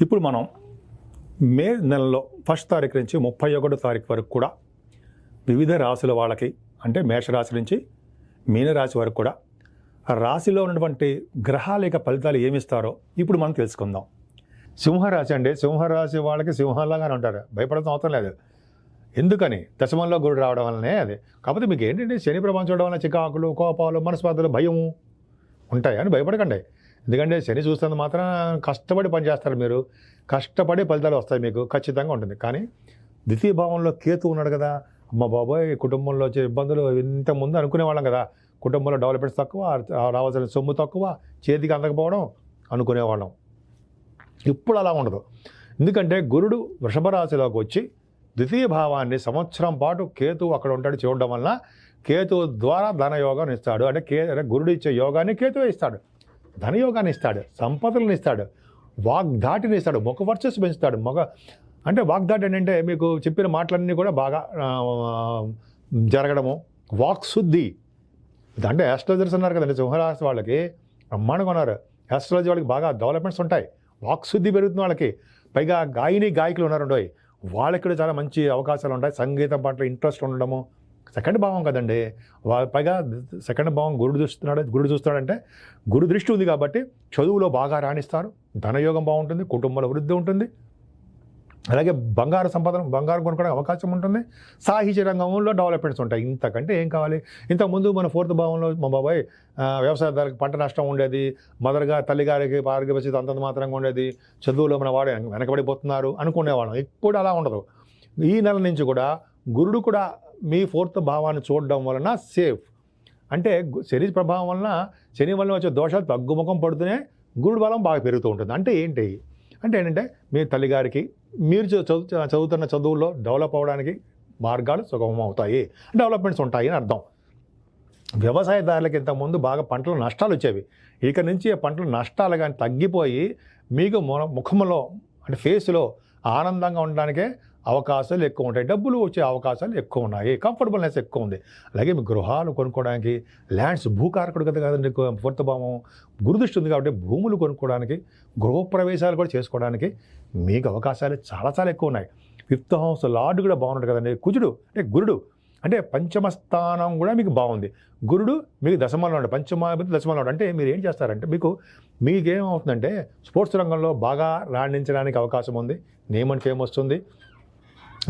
ఇప్పుడు మనం మే నెలలో ఫస్ట్ తారీఖు నుంచి ముప్పై ఒకటో తారీఖు వరకు కూడా వివిధ రాశుల వాళ్ళకి అంటే మేషరాశి నుంచి మీనరాశి వరకు కూడా రాశిలో ఉన్నటువంటి గ్రహాల యొక్క ఫలితాలు ఏమిస్తారో ఇప్పుడు మనం తెలుసుకుందాం. సింహరాశి అండి. సింహరాశి వాళ్ళకి సింహాలాగానే ఉంటారు. భయపడడం అవసరం లేదు. ఎందుకని? దశమంలో గురుడు రావడం వల్లనే అది. కాకపోతే మీకు ఏంటంటే శని ప్రభావం చూడడం వల్ల చికాకులు కోపాలు మనస్పాతలు భయము ఉంటాయని భయపడకండి. ఎందుకంటే శని చూస్తున్నంత మాత్రం కష్టపడి పనిచేస్తారు మీరు. కష్టపడి ఫలితాలు వస్తాయి మీకు. ఖచ్చితంగా ఉంటుంది. కానీ ద్వితీయ భావంలో కేతు ఉన్నాడు కదా. అమ్మ బాబోయ్ కుటుంబంలో వచ్చే ఇబ్బందులు ఇంత ముందు అనుకునే వాళ్ళం కదా. కుటుంబంలో డెవలప్మెంట్స్ తక్కువ రావాల్సిన సొమ్ము తక్కువ చేతికి అందకపోవడం అనుకునేవాళ్ళం ఇప్పుడు అలా ఉండదు. ఎందుకంటే గురుడు వృషభ రాశిలోకి వచ్చి ద్వితీయ భావాన్ని సంవత్సరం పాటు కేతు అక్కడ ఉంటాడు చూడడం వలన కేతు ద్వారా ధనయోగాన్ని ఇస్తాడు. అంటే కే అంటే గురుడు ఇచ్చే యోగాన్ని కేతువే ఇస్తాడు. ధనయోగాన్ని ఇస్తాడు సంపదలను ఇస్తాడు వాగ్దాటిని ఇస్తాడు ముఖ వర్చస్సు పెంచుతాడు. మొగ అంటే వాగ్దాటి ఏంటంటే మీకు చెప్పిన మాటలన్నీ కూడా బాగా జరగడము. వాక్శుద్ధి అంటే ఆస్ట్రాలజర్స్ అన్నారు కదండి సింహరాశి వాళ్ళకి బ్రహ్మాండంగా ఉన్నారు. ఆస్ట్రాలజీ వాళ్ళకి బాగా డెవలప్మెంట్స్ ఉంటాయి. వాక్శుద్ధి పెరుగుతుంది వాళ్ళకి పైగా గాయని గాయకులు ఉన్నారండి వాళ్ళకి కూడా చాలా మంచి అవకాశాలు ఉంటాయి. సంగీతం పట్ల ఇంట్రెస్ట్ ఉండడము సెకండ్ భావం కదండి. పైగా సెకండ్ భావం గురుడు చూస్తున్నాడు గురుడు చూస్తున్నాడంటే గురు దృష్టి ఉంది కాబట్టి చదువులో బాగా రాణిస్తారు ధనయోగం బాగుంటుంది కుటుంబంలో వృద్ధి ఉంటుంది. అలాగే బంగారు సంపదన బంగారం కొనుక్కోవడానికి అవకాశం ఉంటుంది. సాహిత్య రంగంలో డెవలప్మెంట్స్ ఉంటాయి. ఇంతకంటే ఏం కావాలి? ఇంతకుముందు మన ఫోర్త్ భావంలో మా బాబాయ్ వ్యవసాయదారులకు పంట నష్టం ఉండేది మదర్గా తల్లిగారికి ఆరోగ్య పరిస్థితి అంతంత మాత్రంగా ఉండేది చదువులో మన వాడు వెనకబడిపోతున్నారు అనుకునేవాళ్ళం. ఇప్పుడు అలా ఉండదు. ఈ నెల నుంచి కూడా గురుడు కూడా మీ ఫోర్త్ భావాన్ని చూడడం వలన సేఫ్ అంటే శని ప్రభావం వలన శని వలన వచ్చే దోషాలు తగ్గుముఖం పడుతూనే గురుడు బలం బాగా పెరుగుతూ ఉంటుంది. అంటే ఏంటి? అంటే ఏంటంటే మీ తల్లిగారికి మీరు చదువు చదువు- చదువుతున్న చదువుల్లో డెవలప్ అవ్వడానికి మార్గాలు సుగమం అవుతాయి. డెవలప్మెంట్స్ ఉంటాయి అని అర్థం. వ్యవసాయదారులకి ఇంతకుముందు బాగా పంటలు నష్టాలు వచ్చేవి. ఇక నుంచి ఆ పంటలు నష్టాలు కానీ తగ్గిపోయి మీకు ముఖములో ముఖంలో అంటే ఫేస్లో ఆనందంగా ఉండడానికే అవకాశాలు ఎక్కువ ఉంటాయి. డబ్బులు వచ్చే అవకాశాలు ఎక్కువ ఉన్నాయి. కంఫర్టబుల్నెస్ ఎక్కువ ఉంది. అలాగే మీ గృహాలు కొనుక్కోవడానికి ల్యాండ్స్ భూకారకుడు కదా కదండి ఫోర్త్ భావం గురుదృష్టి ఉంది కాబట్టి భూములు కొనుక్కోవడానికి గృహప్రవేశాలు కూడా చేసుకోవడానికి మీకు అవకాశాలు చాలా చాలా ఎక్కువ ఉన్నాయి. ఫిఫ్త్ హౌస్ లార్డ్ కూడా బాగున్నాడు కదండి. కుజుడు అంటే గురుడు అంటే పంచమ స్థానం కూడా మీకు బాగుంది. గురుడు మీకు దశమంలో ఉండే పంచమాధిపతి దశమంలో ఉంటాడు అంటే మీరు ఏం చేస్తారంటే మీకు మీకేమవుతుందంటే స్పోర్ట్స్ రంగంలో బాగా రాణించడానికి అవకాశం ఉంది. నేమ్ అండ్ ఫేమ్ వస్తుంది.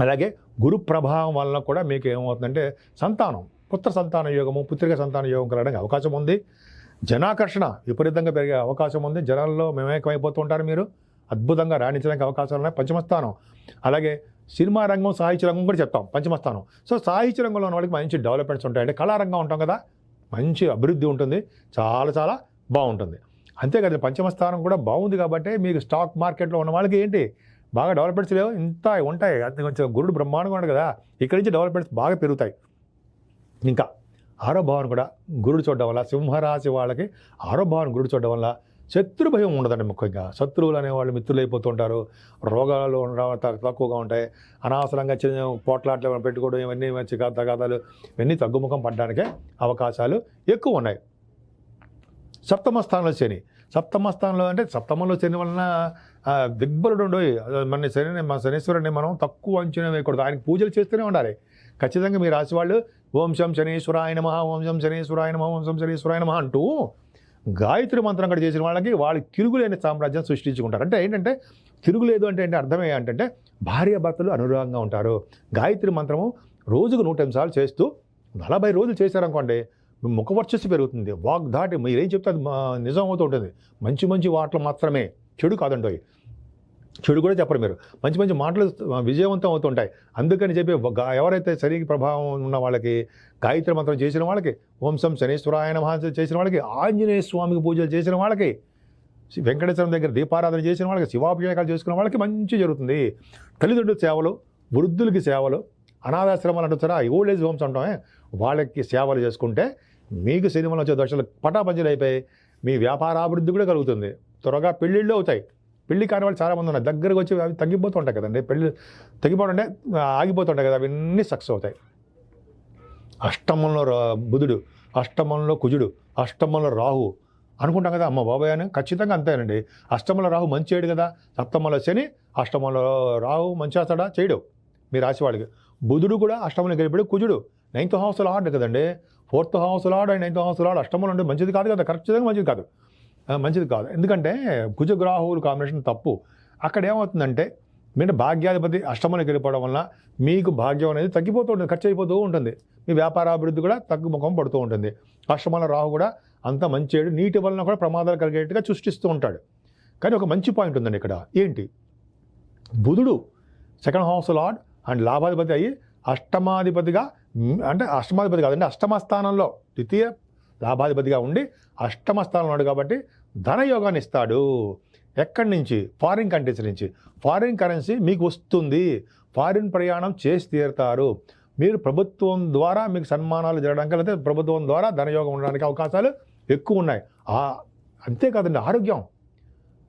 అలాగే గురు ప్రభావం వలన కూడా మీకు ఏమవుతుందంటే సంతానం పుత్ర సంతాన యోగము పుత్రిక సంతాన యోగం కలగడానికి అవకాశం ఉంది. జనాకర్షణ విపరీతంగా పెరిగే అవకాశం ఉంది. జనాల్లో మేమేకమైపోతూ ఉంటారు మీరు. అద్భుతంగా రాణించడానికి అవకాశాలు ఉన్నాయి. పంచమస్థానం అలాగే సినిమా రంగం సాహిత్య రంగం కూడా చెప్తాం. పంచమస్థానం సో సాహిత్య రంగంలో ఉన్న వాళ్ళకి మంచి డెవలప్మెంట్స్ ఉంటాయి అంటే కళారంగం ఉంటాం కదా మంచి అభివృద్ధి ఉంటుంది. చాలా చాలా బాగుంటుంది. అంతేకాదు పంచమస్థానం కూడా బాగుంది కాబట్టి మీకు స్టాక్ మార్కెట్లో ఉన్న వాళ్ళకి ఏంటి? బాగా డెవలప్మెంట్స్ లేవు. ఇంత ఉంటాయి. అది కొంచెం గురుడు బ్రహ్మాండంగా ఉండదు కదా. ఇక్కడి నుంచి డెవలప్మెంట్స్ బాగా పెరుగుతాయి. ఇంకా ఆరో భావన కూడా గురుడు చూడడం వల్ల సింహరాశి వాళ్ళకి ఆరో భావన గురుడు చూడడం వల్ల శత్రు భయం ఉండదండి ముఖ్యంగా. శత్రువులు అనేవాళ్ళు మిత్రులు అయిపోతుంటారు రోగాలు ఉండడం తక్కువగా ఉంటాయి. అనవసరంగా చిన్న పోట్లాట్లు ఏమైనా పెట్టుకోవడం ఇవన్నీ మంచి తగాదాలు ఇవన్నీ తగ్గుముఖం పడడానికే అవకాశాలు ఎక్కువ ఉన్నాయి. సప్తమ స్థానంలో శని. సప్తమ స్థానంలో అంటే సప్తమంలో శని వలన దిగ్బలుడు మన శని మన శనీశ్వరుని మనం తక్కువ అంచనా వేయకూడదు. ఆయనకి పూజలు చేస్తూనే ఉండాలి. ఖచ్చితంగా మీ రాశి వాళ్ళు ఓం శం శనీశ్వరాయ నమ ఓం శం శనీశ్వరాయ నమ ఓం శం శనీశ్వరాయ నమ అంటూ గాయత్రి మంత్రం కూడా చేసిన వాళ్ళకి వాళ్ళు తిరుగులేని సామ్రాజ్యం సృష్టించుకుంటారు. అంటే ఏంటంటే తిరుగులేదు అంటే ఏంటి అర్థమే ఏంటంటే భార్య భర్తలు అనురాగంగా ఉంటారు. గాయత్రి మంత్రము రోజుకు నూట ఎనిమిది సార్లు చేస్తూ నలభై రోజులు చేశారనుకోండి ముఖ వర్చస్సు పెరుగుతుంది. వాక్ దాటి మీరేం చెప్తే అది మా- నిజం అవుతూ ఉంటుంది. మంచి మంచి వాటలు మాత్రమే. చెడు కాదండి చెడు కూడా చెప్పరు మీరు. మంచి మంచి మాటలు విజయవంతం అవుతుంటాయి. అందుకని చెప్పి ఎవరైతే శరీర ప్రభావం ఉన్న వాళ్ళకి గాయత్రి మంత్రం చేసిన వాళ్ళకి వంశం శనీశ్వరాయణ మహాస చేసిన వాళ్ళకి ఆంజనేయ స్వామికి పూజలు చేసిన వాళ్ళకి వెంకటేశ్వరం దగ్గర దీపారాధన చేసిన వాళ్ళకి శివాభిషేకాలు చేసుకున్న వాళ్ళకి మంచి జరుగుతుంది. తల్లిదండ్రుల సేవలు వృద్ధులకి సేవలు అనాథాశ్రమాలు అంటున్నారా ఓల్డ్ ఏజ్ హోమ్స్ అంటామే వాళ్ళకి సేవలు చేసుకుంటే మీకు సినిమాలో వచ్చే దశలు పటాపంచలు అయిపోయి మీ వ్యాపారాభివృద్ధి కూడా కలుగుతుంది. త్వరగా పెళ్ళిళ్ళు అవుతాయి. పెళ్ళి కాని వాళ్ళు చాలామంది ఉన్నారు. దగ్గరకు వచ్చి అవి తగ్గిపోతుంటాయి కదండి. పెళ్ళి తగ్గిపోవడం అంటే ఆగిపోతుంటాయి కదా. అవన్నీ సక్సెస్ అవుతాయి. అష్టమంలో రా- బుధుడు అష్టమంలో కుజుడు అష్టమంలో రాహు అనుకుంటాం కదా. అమ్మ బాబాయ్ అని ఖచ్చితంగా అంతేనండి. అష్టమంలో రాహు మంచి చేయడు కదా. సప్తమంలో శని అష్టమంలో రాహు మంచి చేస్తాడా చేయడు. మీ రాశి వాళ్ళకి. బుధుడు కూడా అష్టమంలో గెలిపాడు కుజుడు నైన్త్ హౌస్లో ఆడు కదండి. ఫోర్త్ హౌస్లో ఆడు అండ్ నైన్త్ హౌస్లో ఆడు. అష్టమంలో అంటే మంచిది కాదు కదా. ఖచ్చితంగా మంచిది కాదు. మంచిది కాదు. ఎందుకంటే కుజగ్రాహువుల కాంబినేషన్ తప్పు. అక్కడ ఏమవుతుందంటే మీరు భాగ్యాధిపతి అష్టమంలోకి వెళ్ళిపోవడం వల్ల మీకు భాగ్యం అనేది తగ్గిపోతూ ఉంటుంది ఖర్చు అయిపోతూ ఉంటుంది. మీ వ్యాపార అభివృద్ధి కూడా తగ్గుముఖం పడుతూ ఉంటుంది. అష్టమల రాహు కూడా అంత మంచి నీటి వలన కూడా ప్రమాదాలు కలిగేట్టుగా సృష్టిస్తూ ఉంటాడు. కానీ ఒక మంచి పాయింట్ ఉందండి ఇక్కడ. ఏంటి? బుధుడు సెకండ్ హౌస్ లార్డ్ అండ్ లాభాధిపతి అయ్యి అష్టమాధిపతిగా అంటే అష్టమాధిపతి కాదండి అష్టమ స్థానంలో ద్వితీయ లాభాధిపతిగా ఉండి అష్టమ స్థానంలో ఉన్నాడు కాబట్టి ధనయోగాన్ని ఇస్తాడు. ఎక్కడి నుంచి? ఫారిన్ కంట్రీస్ నుంచి. ఫారిన్ కరెన్సీ మీకు వస్తుంది. ఫారిన్ ప్రయాణం చేసి తీరుతారు. మీరు ప్రభుత్వం ద్వారా మీకు సన్మానాలు జరగడానికి లేకపోతే ప్రభుత్వం ద్వారా ధనయోగం ఉండడానికి అవకాశాలు ఎక్కువ ఉన్నాయి. అంతేకాదండి ఆరోగ్యం.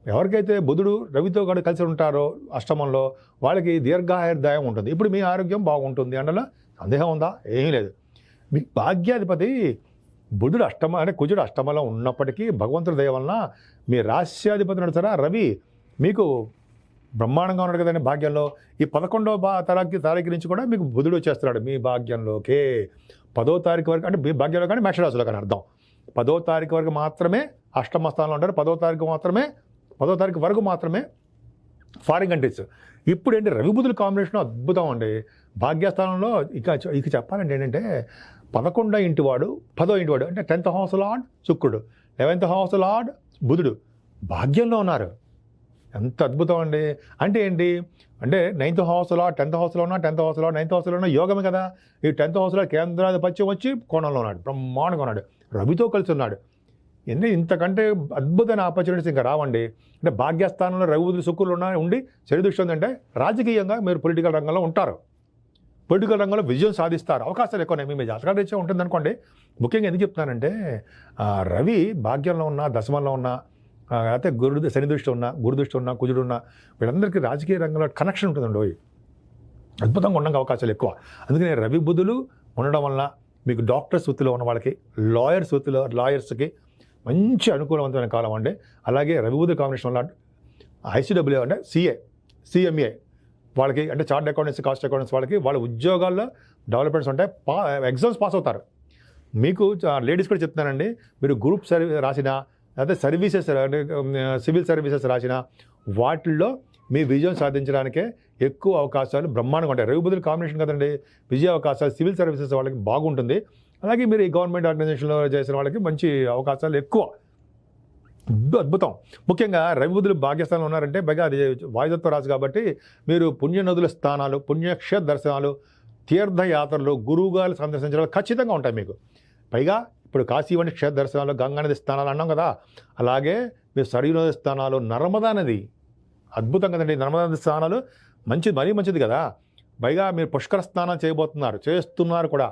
ఎవరికైతే బుధుడు రవితో కూడా కలిసి ఉంటారో అష్టమంలో వాళ్ళకి దీర్ఘాయుర్దాయం ఉంటుంది. ఇప్పుడు మీ ఆరోగ్యం బాగుంటుంది అందులో సందేహం ఉందా? ఏమీ లేదు. మీ భాగ్యాధిపతి బుధుడు అష్టమ అంటే కుజుడు అష్టమలో ఉన్నప్పటికీ భగవంతుడి దయ వలన మీ రాశ్యాధిపతి నడుతారా రవి మీకు బ్రహ్మాండంగా ఉన్నాడు కదండి భాగ్యంలో. ఈ పదకొండో బా తారీఖు తారీఖు నుంచి కూడా మీకు బుధుడు వచ్చేస్తున్నాడు మీ భాగ్యంలోకే. పదో తారీఖు వరకు అంటే మీ భాగ్యంలో కానీ మేషరాశిలో కానీ అర్థం. పదో తారీఖు వరకు మాత్రమే అష్టమ స్థానంలో ఉంటారు. పదో తారీఖు మాత్రమే పదో తారీఖు వరకు మాత్రమే ఫారిన్ కంట్రీస్. ఇప్పుడు ఏంటి రవి బుధుల కాంబినేషన్ అద్భుతం అండి. భాగ్యస్థానంలో ఇక ఇక చెప్పాలంటే ఏంటంటే పదకొండో ఇంటివాడు పదో ఇంటివాడు అంటే టెన్త్ హౌస్ లార్డ్ శుక్రుడు లెవెన్త్ హౌస్ లార్డ్ బుధుడు భాగ్యంలో ఉన్నారు. ఎంత అద్భుతం అండి. అంటే ఏంటి? అంటే నైన్త్ హౌస్లో టెన్త్ హౌస్లో ఉన్నా టెన్త్ హౌస్లో నైన్త్ హౌస్లో ఉన్న యోగమే కదా. ఈ టెన్త్ హౌస్లో కేంద్రాధిపత్యం వచ్చి కోణంలో ఉన్నాడు. బ్రహ్మాండంగా ఉన్నాడు. రవితో కలిసి ఉన్నాడు. ఎన్ని ఇంతకంటే అద్భుతమైన ఆపర్చునిటీస్ ఇంకా రావండి. అంటే భాగ్యస్థానంలో రవి శుక్రులు ఉన్నా ఉండి చెడు దృష్టి ఉందంటే రాజకీయంగా మీరు పొలిటికల్ రంగంలో ఉంటారు. పొలిటికల్ రంగంలో విజయం సాధిస్తారు. అవకాశాలు ఎక్కువ మీ జాతకాలు రీత్యా ఉంటుంది అనుకోండి ముఖ్యంగా ఎందుకు చెప్తున్నానంటే రవి భాగ్యంలో ఉన్న దశమంలో ఉన్న లేకపోతే అయితే గురు శని దృష్టి ఉన్న గురు దృష్టి ఉన్న కుజుడు ఉన్న వీళ్ళందరికీ రాజకీయ రంగంలో కనెక్షన్ ఉంటుందండి ఓయ్. అద్భుతంగా ఉండడానికి అవకాశాలు ఎక్కువ. అందుకనే రవి బుధులు ఉండడం వలన మీకు డాక్టర్స్ వృత్తిలో ఉన్న వాళ్ళకి లాయర్స్ వృత్తిలో లాయర్స్కి మంచి అనుకూలవంతమైన కాలం అండి. అలాగే రవి బుధుల కాంబినేషన్ వల్ల ఐసీడబ్ల్యూ అంటే సిఏ సిఎంఏ వాళ్ళకి అంటే చార్ట్ అకౌంటెన్స్ కాస్ట్ అకౌంటెన్స్ వాళ్ళకి వాళ్ళ ఉద్యోగాల్లో డెవలప్మెంట్స్ ఉంటాయి. పా ఎగ్జామ్స్ పాస్ అవుతారు. మీకు లేడీస్ కూడా చెప్తున్నానండి మీరు గ్రూప్ సర్వీ రాసిన లేకపోతే సర్వీసెస్ సివిల్ సర్వీసెస్ రాసిన వాటిల్లో మీ విజయం సాధించడానికే ఎక్కువ అవకాశాలు బ్రహ్మాండంగా ఉంటాయి. రవి కాంబినేషన్ కదండి విజయ అవకాశాలు సివిల్ సర్వీసెస్ వాళ్ళకి బాగుంటుంది. అలాగే మీరు ఈ గవర్నమెంట్ ఆర్గనైజేషన్లో చేసిన వాళ్ళకి మంచి అవకాశాలు ఎక్కువ. అద్భుతం. ముఖ్యంగా రవి బుధులు భాగ్యస్థానంలో ఉన్నారంటే పైగా అది వాయుదత్వ రాశి కాబట్టి మీరు పుణ్య నదుల స్థానాలు పుణ్యక్ష దర్శనాలు తీర్థయాత్రలు గురువుగారు సందర్శించడం ఖచ్చితంగా ఉంటాయి మీకు. పైగా ఇప్పుడు కాశీ వంటి క్షేత్ర దర్శనాలు గంగా నది స్థానాలు అన్నాం కదా. అలాగే మీరు సరియు నది స్థానాలు నర్మదా నది. అద్భుతం కదండి. నర్మదా నది స్థానాలు మంచిది మరీ మంచిది కదా. పైగా మీరు పుష్కర స్నానం చేయబోతున్నారు చేస్తున్నారు కూడా.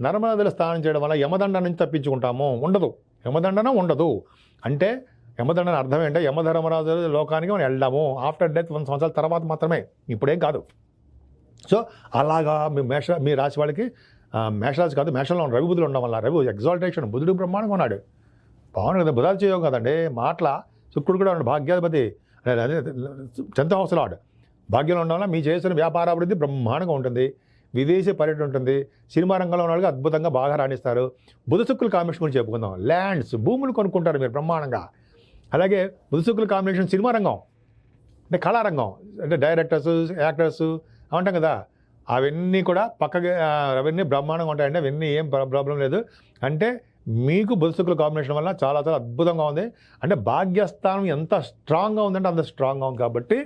నర్మదా నదిలో స్నానం చేయడం వల్ల యమదండ నుంచి తప్పించుకుంటాము. ఉండదు. యమదండన ఉండదు. అంటే యమదండన అర్థం ఏంటో యమధర్మరాజు లోకానికి మనం వెళ్దాము. ఆఫ్టర్ డెత్ వంద సంవత్సరాల తర్వాత మాత్రమే. ఇప్పుడేం కాదు. సో అలాగా మీ మేష మీ రాశి వాళ్ళకి మేషరాజు కాదు మేషంలో ఉన్న రవి బుధులు ఉండడం వల్ల రవి ఎగ్జాల్టేషన్ బుధుడు బ్రహ్మాండంగా ఉన్నాడు. బాగుంది కదా బుధాలు చేయవు కదండి. మాటల శుక్రుడు కూడా ఉన్నాడు భాగ్యాధిపతి. అదే అదే టెన్త్ భాగ్యంలో ఉండడం వల్ల మీ చేసిన వ్యాపారాభివృద్ధి బ్రహ్మాండంగా ఉంటుంది. విదేశీ పర్యటన ఉంటుంది. సినిమా రంగంలో ఉన్న వాళ్ళకి అద్భుతంగా బాగా రాణిస్తారు. బుధ శుక్రుల కాంబినేషన్ గురించి చెప్పుకుందాం. ల్యాండ్స్ భూములు కొనుక్కుంటారు మీరు బ్రహ్మాండంగా. అలాగే ముదుసుకుల కాంబినేషన్ సినిమా రంగం. అంటే కళారంగం అంటే డైరెక్టర్స్ యాక్టర్స్ అంటాం కదా. అవన్నీ కూడా పక్కకి అవన్నీ బ్రహ్మాండంగా ఉంటాయండి. అవన్నీ ఏం ప్రాబ్లం లేదు. అంటే మీకు బుధశుక్ల కాంబినేషన్ వల్ల చాలా చాలా అద్భుతంగా ఉంది. అంటే భాగ్యస్థానం ఎంత స్ట్రాంగ్గా ఉందంటే అంత స్ట్రాంగ్గా ఉంది కాబట్టి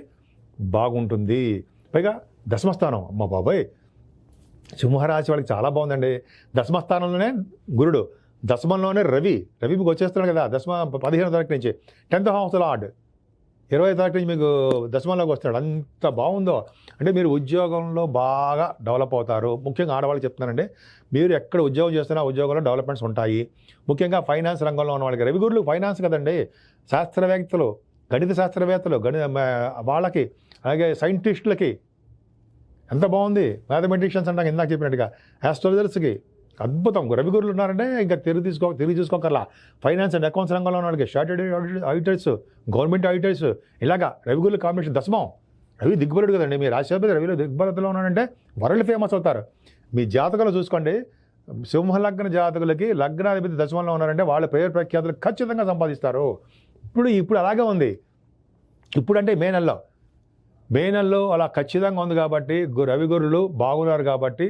బాగుంటుంది. పైగా దశమస్థానం అమ్మ బాబాయ్! సింహరాశి వాళ్ళకి చాలా బాగుందండి. దశమస్థానంలోనే గురుడు. దశమంలోనే రవి రవి మీకు వచ్చేస్తున్నాడు కదా దశమ పదిహేను తారీఖు నుంచి. టెన్త్ హౌస్ లార్డ్ ఇరవై తారీఖు నుంచి మీకు దశమంలోకి వస్తాడు. అంత బాగుందో? అంటే మీరు ఉద్యోగంలో బాగా డెవలప్ అవుతారు. ముఖ్యంగా ఆడవాళ్ళు చెప్తున్నానండి మీరు ఎక్కడ ఉద్యోగం చేస్తున్నా ఉద్యోగంలో డెవలప్మెంట్స్ ఉంటాయి. ముఖ్యంగా ఫైనాన్స్ రంగంలో ఉన్న వాళ్ళకి రవి గురులు ఫైనాన్స్ కదండి శాస్త్రవేత్తలు గణిత శాస్త్రవేత్తలు గణి వాళ్ళకి అలాగే సైంటిస్టులకి. ఎంత బాగుంది? మ్యాథమెటిషియన్స్ అంటాం ఇందాక చెప్పినట్టుగా. ఆస్ట్రాలజర్స్కి అద్భుతం. రవిగురులు ఉన్నారంటే ఇంకా తిరిగి తీసుకో తిరిగి చూసుకోకర్లా ఫైనాన్స్ అండ్ అకౌంట్స్ రంగంలో ఉన్న వాళ్ళకి షార్టెడ్ ఆడిటర్స్ గవర్నమెంట్ ఆడిటర్స్ ఇలాగా రవిగురులు కాంబినేషన్. దశమం. రవి దిగ్బలుడు కదండి. మీ రాష్ట్రపతి రవిలో దిగ్బలతలో ఉన్నాడంటే వరల్డ్ ఫేమస్ అవుతారు. మీ జాతకాలు చూసుకోండి. సింహలగ్న జాతకులకి లగ్నాధిపతి దశమంలో ఉన్నారంటే వాళ్ళ పేరు ప్రఖ్యాతులు ఖచ్చితంగా సంపాదిస్తారు. ఇప్పుడు ఇప్పుడు అలాగే ఉంది. ఇప్పుడంటే మే నెలలో. బేనల్లో అలా ఖచ్చితంగా ఉంది కాబట్టి గు- రవి గురులు బాగున్నారు కాబట్టి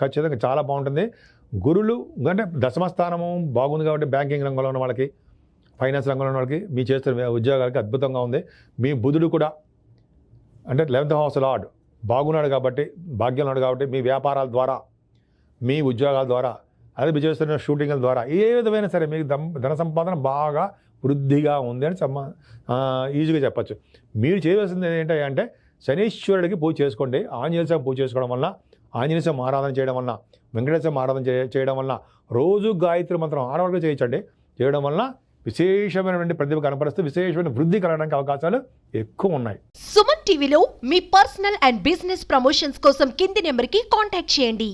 ఖచ్చితంగా చాలా బాగుంటుంది. గురులు అంటే దశమ స్థానము బాగుంది కాబట్టి బ్యాంకింగ్ రంగంలో ఉన్న వాళ్ళకి ఫైనాన్స్ రంగంలో ఉన్న వాళ్ళకి మీ చేస్తున్న ఉద్యోగాలకి అద్భుతంగా ఉంది. మీ బుధుడు కూడా అంటే లెవెంత్ హౌస్ లార్డ్ బాగున్నాడు కాబట్టి భాగ్యం ఉన్నాడు కాబట్టి మీ వ్యాపారాల ద్వారా మీ ఉద్యోగాల ద్వారా అదే మీ చేస్తున్న షూటింగ్ల ద్వారా ఏ విధమైన సరే మీకు దం ధన సంపాదన బాగా వృద్ధిగా ఉంది అని ఈజీగా చెప్పచ్చు. మీరు చేయవలసింది ఏంటంటే శనీశ్వరుడికి పూజ చేసుకోండి. ఆంజనేయ స్వామి పూజ చేసుకోవడం వల్ల ఆంజనేయ స్వామి ఆరాధన చేయడం వల్ల వెంకటేశ్వర ఆరాధన చేయడం వల్ల రోజు గాయత్రి మంత్రం ఆడవాళ్ళకి చేయించండి. చేయడం వల్ల విశేషమైనటువంటి ప్రతిభ కనపరుస్తూ విశేషమైన వృద్ధి కలగడానికి అవకాశాలు ఎక్కువ ఉన్నాయి. సుమన్ టీవీలో మీ పర్సనల్ అండ్ బిజినెస్ ప్రమోషన్స్ కోసం కింది నెంబర్కి కాంటాక్ట్ చేయండి.